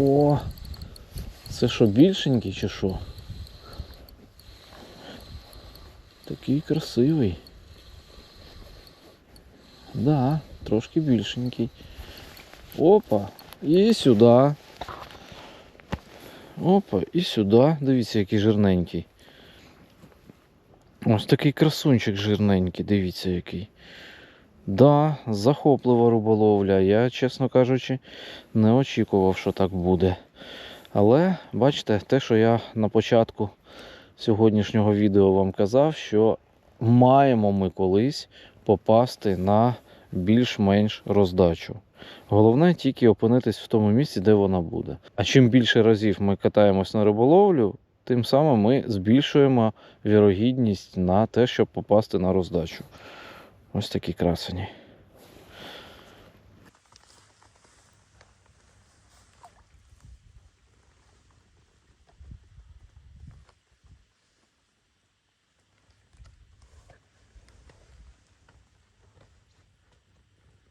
О! Це що, більшенький чи що? Такий красивий. Да, трошки більшенький. Опа, і сюди. Опа, і сюди. Дивіться, який жирненький. Ось такий красунчик жирненький, дивіться який. Да, захоплива риболовля. Я, чесно кажучи, не очікував, що так буде. Але бачите, те, що я на початку сьогоднішнього відео вам казав, що маємо ми колись попасти на більш-менш роздачу. Головне тільки опинитись в тому місці, де вона буде. А чим більше разів ми катаємось на риболовлю, тим самим ми збільшуємо вірогідність на те, щоб попасти на роздачу. Ось такі красені.